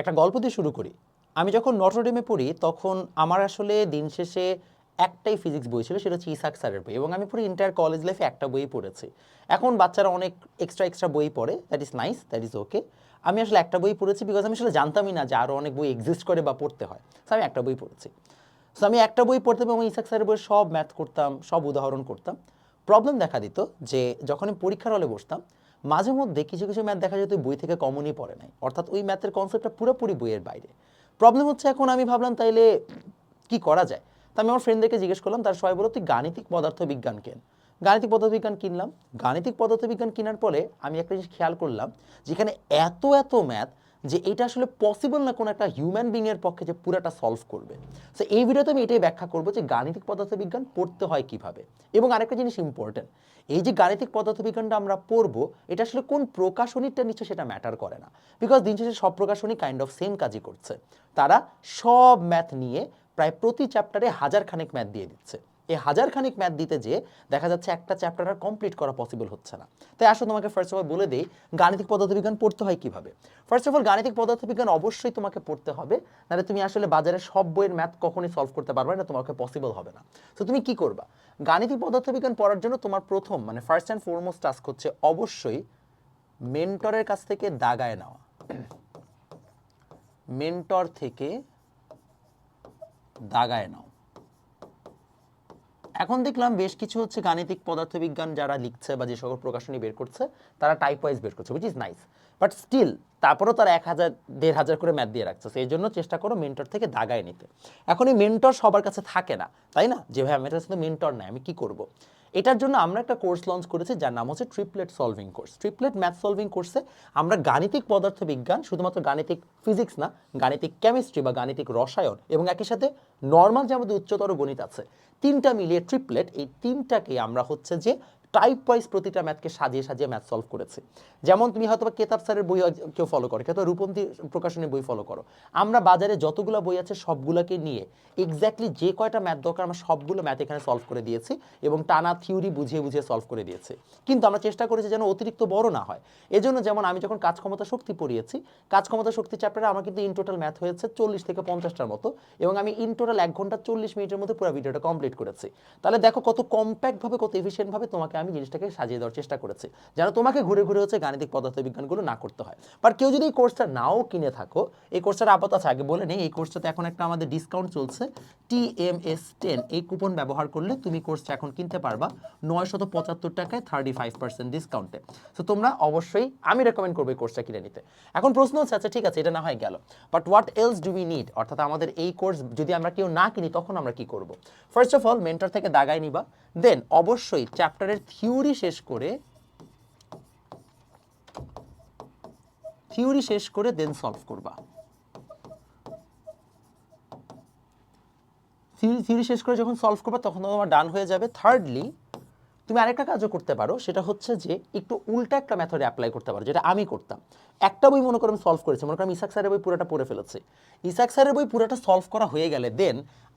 একটা গল্প দিয়ে শুরু করি। আমি যখন নটরডেমে পড়ি, তখন আমার আসলে দিন শেষে একটাই ফিজিক্স বই ছিল, সেটা হচ্ছে ইসাক স্যারের বই এবং আমি পুরো ইন্টার কলেজ লাইফে একটা বই পড়েছি। এখন বাচ্চারা অনেক এক্সট্রা এক্সট্রা বই পড়ে that is nice that is okay আমি আসলে একটা বই পড়েছি বিকজ আমি আসলে জানতামই না যে আরও অনেক বই এক্সিস্ট করে বা পড়তে হয়। সো আমি একটা বই পড়েছি। সো আমি একটা বই পড়তাম এবং ইসাক স্যারের বই সব ম্যাথ করতাম, সব উদাহরণ করতাম। প্রবলেম দেখা দিত যে যখন আমি পরীক্ষার হলে বসতাম মাঝে মধ্যে কিছু কিছু ম্যাথ দেখা যেত বই থেকে কমনই পড়ে নাই। অর্থাৎ ওই ম্যাথের কনসেপ্টটা পুরোপুরি বইয়ের বাইরে। প্রবলেম হচ্ছে এখন আমি ভাবলাম তাইলে কি করা যায়? তা আমি আমার ফ্রেন্ডদেরকে জিজ্ঞেস করলাম, তার সবাই বলো তুই গাণিতিক পদার্থবিজ্ঞান কেন? গাণিতিক পদার্থবিজ্ঞান কিনলাম। গাণিতিক পদার্থবিজ্ঞান কেনার পরে আমি একটা জিনিস খেয়াল করলাম, যেখানে এত এত ম্যাথ যে এটা আসলে পসিবল না কোনো একটা হিউম্যান বিংয়ের পক্ষে যে পুরাটা সলভ করবে। সো এই ভিডিওতে আমি এটাই ব্যাখ্যা করব যে গাণিতিক পদার্থবিজ্ঞান পড়তে হয় কীভাবে। এবং আরেকটা জিনিস ইম্পর্টেন্ট এই যে গাণিতিক পদার্থবিজ্ঞানটা আমরা পড়ব, এটা আসলে কোন প্রকাশনীটা নিচ্ছে সেটা ম্যাটার করে না। বিকজ দিন শেষে সব প্রকাশনী কাইন্ড অফ সেম কাজই করছে। তারা সব ম্যাথ নিয়ে প্রায় প্রতি চ্যাপ্টারে হাজার খানেক ম্যাথ দিয়ে দিচ্ছে। এই হাজার খানিক ম্যাথ দিতে যে দেখা যাচ্ছে একটা চ্যাপ্টার কমপ্লিট করা পসিবল হচ্ছে না। তাই আসলে তোমাকে ফার্স্ট অফ অল বলে দিই, গাণিতিক পদার্থবিজ্ঞান পড়তে হয় কীভাবে? ফার্স্ট অফ অল গাণিতিক পদার্থবিজ্ঞান অবশ্যই তোমাকে পড়তে হবে, নাহলে তুমি আসলে বাজারে সব বইয়ের ম্যাথ কখনই সলভ করতে পারবে না, তোমাকে পসিবল হবে না। তো তুমি কি করবা? গাণিতিক পদার্থবিজ্ঞান পড়ার জন্য তোমার প্রথম মানে ফার্স্ট অ্যান্ড ফোরমোস্ট টাস্ক হচ্ছে অবশ্যই মেন্টরের কাছ থেকে দাগায় নেওয়া। মেন্টর থেকে দাগায় নাও। এখন দেখলাম বেশ কিছু হচ্ছে গাণিতিক পদার্থবিজ্ঞান যারা লিখছে বা যে সকল প্রকাশনী বের করছে, তারা টাইপ ওয়াইজ বের করছে which is nice but still তারপরেও তারা এক হাজার, দেড় হাজার করে ম্যাথ দিয়ে রাখছে। সেই জন্য চেষ্টা করো মেন্টর থেকে দাগায় নিতে। এখন এই মেন্টর সবার কাছে থাকে না, তাই না? যে ভাই আমার কাছে তো মেন্টর নাই, আমি কি করব? এটার জন্য আমরা একটা কোর্স লঞ্চ করেছি যার নাম হচ্ছে triplet solving course triplet math solving কোর্সে আমরা গাণিতিক পদার্থবিজ্ঞান শুধুমাত্র গাণিতিক ফিজিক্স না, গাণিতিক কেমিস্ট্রি বা গাণিতিক রসায়ন এবং একই সাথে নর্মাল যে আমাদের উচ্চতর গণিত আছে, তিনটা মিলিয়ে ট্রিপলেট এই তিনটাকে আমরা হচ্ছে যে টাইপ ওয়াইজ প্রতিটা ম্যাথকে সাজিয়ে সাজিয়ে ম্যাথ সলভ করেছে। যেমন তুমি হয়তো কেতাব স্যারের বই কেউ ফলো করো কেউ রূপন্তী প্রকাশনের বই ফলো করো। আমরা বাজারে যতগুলো বই আছে সবগুলোকে নিয়ে এক্স্যাক্টলি যে কয়টা ম্যাথ দরকার আমরা সবগুলো ম্যাথ এখানে সলভ করে দিয়েছি এবং টানা থিওরি বুঝিয়ে বুঝিয়ে সলভ করে দিয়েছি। কিন্তু আমরা চেষ্টা করেছি যেন অতিরিক্ত বড় না হয়। এজন্য যেমন আমি যখন কাজ ক্ষমতা শক্তি পড়িয়েছি, কাজ ক্ষমতা শক্তি চ্যাপ্টারে আমার কিন্তু ইন টোটাল ম্যাথ হয়েছে চল্লিশ থেকে পঞ্চাশটার মতো এবং আমি ইন টোটাল এক ঘণ্টা চল্লিশ মিনিটের মধ্যে পুরো ভিডিওটা কমপ্লিট করেছি। তাহলে দেখো কত কম্প্যাক্টভাবে কত এফিসিয়েন্টভাবে তোমাকে জিনিসটাকে সাজিয়ে দেওয়ার চেষ্টা করেছি। যেন তোমাকে ঘুরে ঘুরে হচ্ছে গাণিতিক পদার্থবিজ্ঞানগুলো না করতে হয়। বাট কেউ যদি এই কোর্সটা নাও কিনে থাকো, এই কোর্সটার আপাতত আছে আগে বলে নেই, এই কোর্সটাতে এখন একটা আমাদের ডিসকাউন্ট চলছে টি এম এস টেন এই কুপন ব্যবহার করলে তুমি কোর্সটা এখন কিনতে পারবা নয়শত পঁচাত্তর টাকায় থার্টি ফাইভ পার্সেন্ট ডিসকাউন্টে তো তোমরা অবশ্যই, আমি রেকমেন্ড করব এই কোর্সটা কিনে নিতে। এখন প্রশ্ন হচ্ছে আচ্ছা ঠিক আছে, এটা না হয় গেল। But what else do we need অর্থাৎ আমাদের এই কোর্স যদি আমরা কেউ না কিনি, তখন আমরা কি করব? ফার্স্ট অফ অল মেন্টর থেকে দাগায় নিবা। দেন অবশ্যই চ্যাপ্টারের থিওরি শেষ করে, থিওরি শেষ করে দেন সলভ করবা। থিওরি শেষ করে যখন সলভ করবা, তখন তোমার ডান হয়ে যাবে। থার্ডলি তুমি আরেকটা কাজও করতে পারো, সেটা হচ্ছে যে একটু উল্টা একটা মেথডে অ্যাপ্লাই করতে পারো, যেটা আমি করতাম। একটা বই মনে করো আমি সলভ করেছি, মনে করো ইসাক স্যারের বই পুরোটা পড়ে ফেলেছি। ইসাক স্যারের বই পুরোটা সলভ করা হয়ে গেলে দেন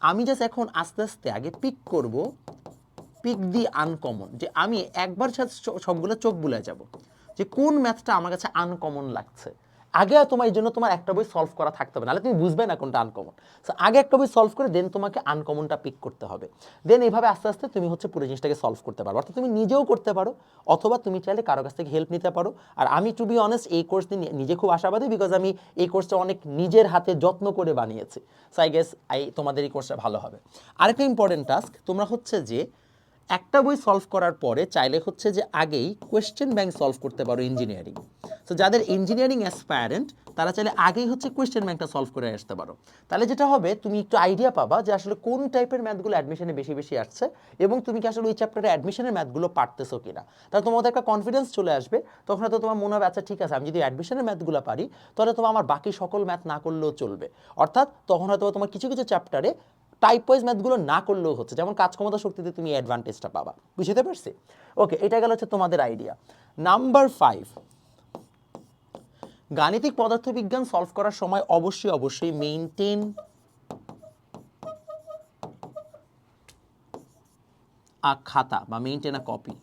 আমি জাস্ট এখন আস্তে আস্তে আগে পিক করব পিক দি আনকমন যে আমি একবার সবগুলো চোখ বুলে যাব, যে কোন ম্যাথটা আমার কাছে আনকমন লাগছে। আগে তোমার এই জন্য তোমার একটা বই সলভ করা থাকতে হবে, নাহলে তুমি বুঝবে না কোনটা আনকমন সো আগে একটা বই সলভ করে দেন তোমাকে আনকমনটা পিক করতে হবে। দেন এইভাবে আস্তে আস্তে তুমি হচ্ছে পুরো জিনিসটাকে সলভ করতে পারো। অর্থাৎ তুমি নিজেও করতে পারো, অথবা তুমি চাইলে কারও কাছ থেকে হেল্প নিতে পারো। আর আমি টু বি অনেস্ট এই কোর্স নিয়ে নিজে খুব আশাবাদী বিকজ আমি এই কোর্সটা অনেক নিজের হাতে যত্ন করে বানিয়েছি। সো আই গেস আই তোমাদের এই কোর্সটা ভালো হবে। আরেকটা ইম্পর্টেন্ট টাস্ক তোমরা হচ্ছে যে একটা বই সলভ করার পরে চাইলে হচ্ছে যে আগেই কোয়েশ্চেন ব্যাংক সলভ করতে পারো ইঞ্জিনিয়ারিং তো যাদের ইঞ্জিনিয়ারিং অ্যাসপায়ারেন্ট তারা চাইলে আগেই হচ্ছে কোয়েশ্চেন ব্যাংকটা সলভ করে আসতে পারো। তাহলে যেটা হবে, তুমি একটু আইডিয়া পাবা যে আসলে কোন টাইপের ম্যাথগুলো অ্যাডমিশনে বেশি বেশি আসছে এবং তুমি কি আসলে ওই চ্যাপ্টারে অ্যাডমিশনের ম্যাথগুলো পারতেছো কিনা। তাহলে তোমাদের একটা কনফিডেন্স চলে আসবে। তখন হয়তো তোমার মনে হবে আচ্ছা ঠিক আছে, আমি যদি অ্যাডমিশনের ম্যাথগুলো পারি, তাহলে তোমার আমার বাকি সকল ম্যাথ না করলেও চলবে। অর্থাৎ তখন হয়তো তোমার কিছু কিছু চ্যাপ্টারে টাইপ ওয়াইজ ম্যাথগুলো না করলেও হচ্ছে। যেমন কাজ ক্ষমতা শক্তিতে তুমি অ্যাডভান্টেজটা পাবা। বুঝতে পারছি? ওকে এটা গেল হচ্ছে তোমাদের আইডিয়া নাম্বার ফাইভ গাণিতিক পদার্থবিজ্ঞান সলভ করার সময় অবশ্যই অবশ্যই মেইনটেন আ খাতা বা মেইনটেন আ কপি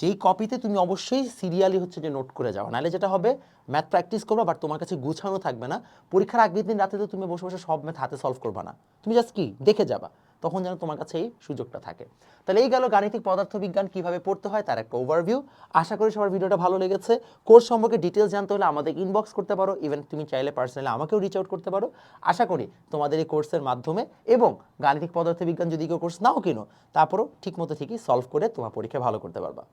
যেই কপিতে তুমি অবশ্যই সিরিয়ালি হচ্ছে যে নোট করে যাও। নাহলে যেটা হবে ম্যাথ প্র্যাকটিস করবা বাট তোমার কাছে গুছানো থাকবে না। পরীক্ষার আগের দিন রাতে তো তুমি বসে বসে সব ম্যাথ হাতে সলভ করবা না। তুমি জাস্ট কি? দেখে যাবা। তখন যেন তোমার কাছে এই সুযোগটা থাকে। তাহলে এই গেল গাণিতিক পদার্থবিজ্ঞান, কীভাবে পড়তে হয় তার একটা ওভারভিউ আশা করি সবার ভিডিওটা ভালো লেগেছে। কোর্স সম্পর্কে ডিটেলস জানতে হলে আমাদের ইনবক্স করতে পারো। ইভেন তুমি চাইলে পার্সোনালি আমাকেও রিচ আউট করতে পারো। আশা করি তোমাদের এই কোর্সের মাধ্যমে এবং গাণিতিক পদার্থবিজ্ঞান যদি কেউ কোর্স নাও কিনো, তারপরও ঠিক মতো ঠিকই সলভ করে তোমার পরীক্ষা ভালো করতে পারবা।